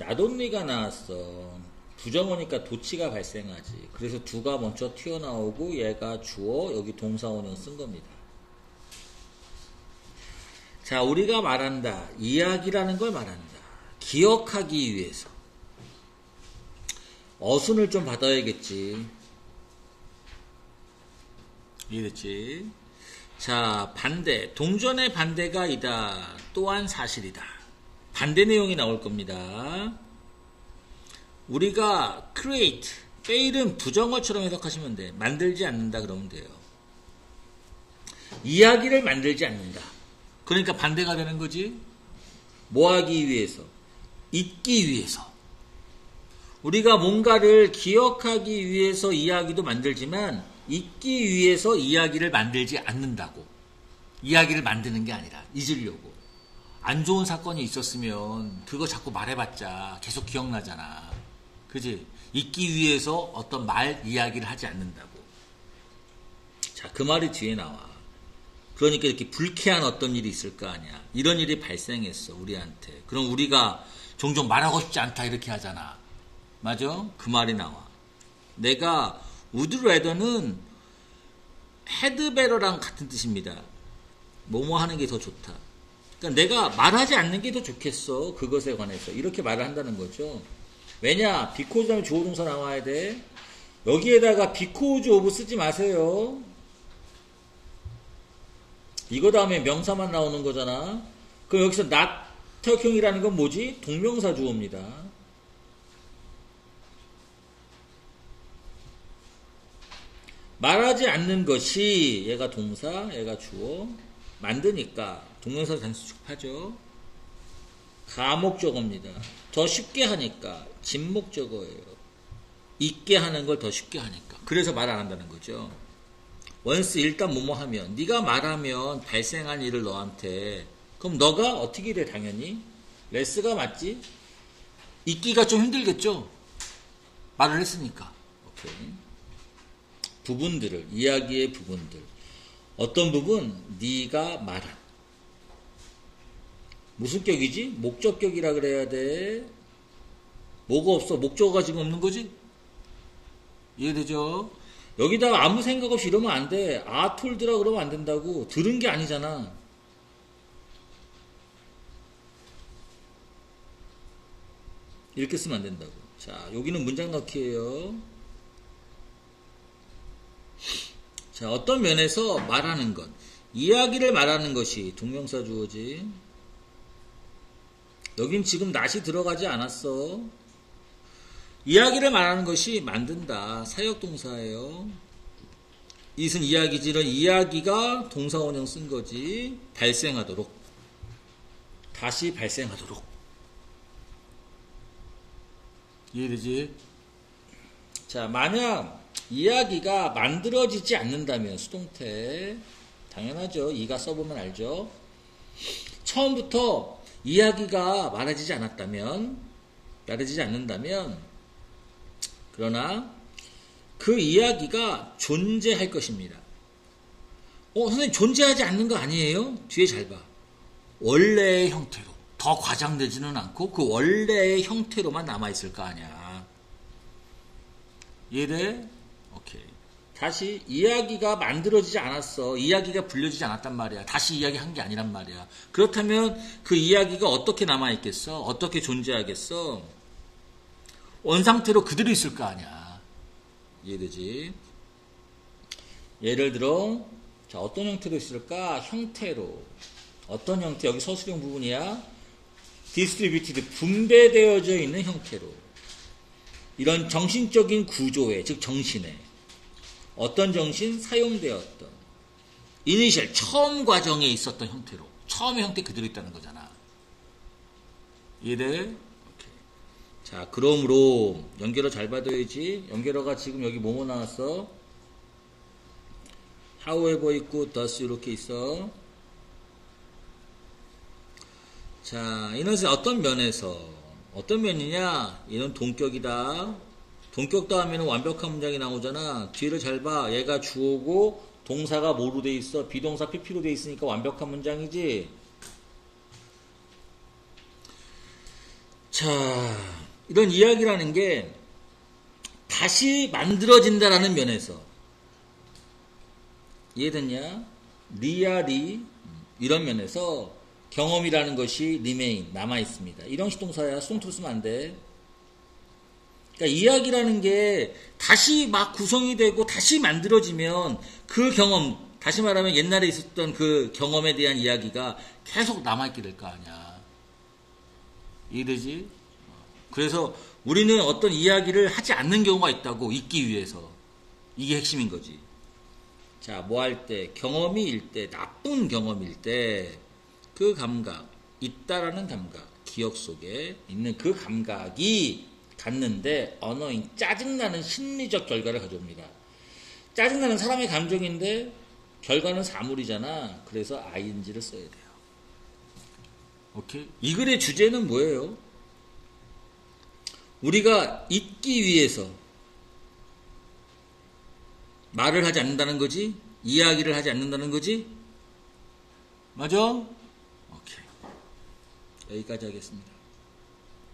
나돈니가 나왔어. 부정어니까 도치가 발생하지. 그래서 두가 먼저 튀어나오고 얘가 주어 여기 동사원형 쓴 겁니다. 자, 우리가 말한다. 이야기라는 걸 말한다. 기억하기 위해서. 어순을 좀 받아야겠지. 이해됐지? 자, 반대. 동전의 반대가 이다. 또한 사실이다. 반대 내용이 나올 겁니다. 우리가 create, fail은 부정어처럼 해석하시면 돼. 만들지 않는다 그러면 돼요. 이야기를 만들지 않는다. 그러니까 반대가 되는 거지. 뭐 하기 위해서? 잊기 위해서. 우리가 뭔가를 기억하기 위해서 이야기도 만들지만 잊기 위해서 이야기를 만들지 않는다고. 이야기를 만드는 게 아니라 잊으려고. 안 좋은 사건이 있었으면 그거 자꾸 말해봤자 계속 기억나잖아. 그지? 잊기 위해서 어떤 말, 이야기를 하지 않는다고. 자, 그 말이 뒤에 나와. 그러니까 이렇게 불쾌한 어떤 일이 있을 거 아니야. 이런 일이 발생했어, 우리한테. 그럼 우리가 종종 말하고 싶지 않다, 이렇게 하잖아. 맞아? 그 말이 나와. 내가 우드레더는 헤드베러랑 같은 뜻입니다. 뭐뭐 하는 게 더 좋다. 그러니까 내가 말하지 않는 게 더 좋겠어. 그것에 관해서. 이렇게 말을 한다는 거죠. 왜냐? 비코즈 다음에 주어 동사 나와야 돼. 여기에다가 비코즈 오브 쓰지 마세요. 이거 다음에 명사만 나오는 거잖아. 그럼 여기서 나턱형이라는 건 뭐지? 동명사 주어입니다. 말하지 않는 것이 얘가 동사, 얘가 주어. 만드니까 동명사 단수 축하죠. 가목적어입니다. 더 쉽게 하니까 진목적어예요. 있게 하는 걸 더 쉽게 하니까. 그래서 말 안 한다는 거죠. 원스 일단 뭐뭐 하면 네가 말하면 발생한 일을 너한테 그럼 너가 어떻게 돼 당연히 레스가 맞지? 있기가 좀 힘들겠죠. 말을 했으니까. 오케이. 부분들을 이야기의 부분들 어떤 부분 네가 말한 무슨 격이지? 목적격이라 그래야 돼. 뭐가 없어? 목적어가 지금 없는 거지? 이해되죠? 여기다가 아무 생각 없이 이러면 안 돼. 아 톨드라 그러면 안 된다고. 들은 게 아니잖아. 이렇게 쓰면 안 된다고. 자, 여기는 문장 넣기예요. 자, 어떤 면에서 말하는 것. 이야기를 말하는 것이 동명사 주어지. 여긴 지금 낫이 들어가지 않았어. 이야기를 말하는 것이 만든다. 사역동사예요. 이은 이야기지는 이야기가 동사원형 쓴 거지. 발생하도록. 다시 발생하도록. 이해되지? 자, 만약 이야기가 만들어지지 않는다면 수동태 당연하죠. 이가 써보면 알죠. 처음부터 이야기가 말해지지 않았다면 말해지지 않는다면 그러나 그 이야기가 존재할 것입니다. 어, 선생님 존재하지 않는 거 아니에요? 뒤에 잘 봐. 원래의 형태로. 더 과장되지는 않고 그 원래의 형태로만 남아있을 거 아니야. 이해돼? 오케이. 다시 이야기가 만들어지지 않았어. 이야기가 불려지지 않았단 말이야. 다시 이야기한 게 아니란 말이야. 그렇다면 그 이야기가 어떻게 남아있겠어? 어떻게 존재하겠어? 원상태로 그대로 있을 거 아니야. 이해되지? 예를 들어, 자, 어떤 형태로 있을까? 형태로. 어떤 형태? 여기 서술형 부분이야. 디스트리뷰티드 분배되어져 있는 형태로 이런 정신적인 구조에 즉 정신에 어떤 정신 사용되었던 이니셜 처음 과정에 있었던 형태로 처음의 형태 그대로 있다는 거잖아. 이해돼? 오케이. 자, 그러므로 연결어 잘 받아야지. 연결어가 지금 여기 뭐뭐 나왔어? however 있고 thus 이렇게 있어. 자, 이것은 어떤 면에서 어떤 면이냐? 이는 동격이다. 동격 다음에는 완벽한 문장이 나오잖아. 뒤를 잘 봐. 얘가 주어고 동사가 뭐로 돼 있어? 비동사 PP로 돼 있으니까 완벽한 문장이지. 자, 이런 이야기라는 게 다시 만들어진다라는 면에서 이해됐냐? 리아리 이런 면에서 경험이라는 것이 리메인 남아 있습니다. 이런 시동사야 수동태로 쓰면 안 돼. 그러니까 이야기라는 게 다시 막 구성이 되고 다시 만들어지면 그 경험 다시 말하면 옛날에 있었던 그 경험에 대한 이야기가 계속 남아있게 될 거 아니야. 이해되지? 그래서 우리는 어떤 이야기를 하지 않는 경우가 있다고 잊기 위해서. 이게 핵심인 거지. 자, 뭐 할 때, 경험이일 때, 나쁜 경험일 때, 그 감각, 있다라는 감각, 기억 속에 있는 그 감각이 갖는데, 언어인 짜증나는 심리적 결과를 가져옵니다. 짜증나는 사람의 감정인데, 결과는 사물이잖아. 그래서 ing를 써야 돼요. 오케이? 이 글의 주제는 뭐예요? 우리가 잊기 위해서 말을 하지 않는다는 거지? 이야기를 하지 않는다는 거지? 맞아? 오케이. 여기까지 하겠습니다.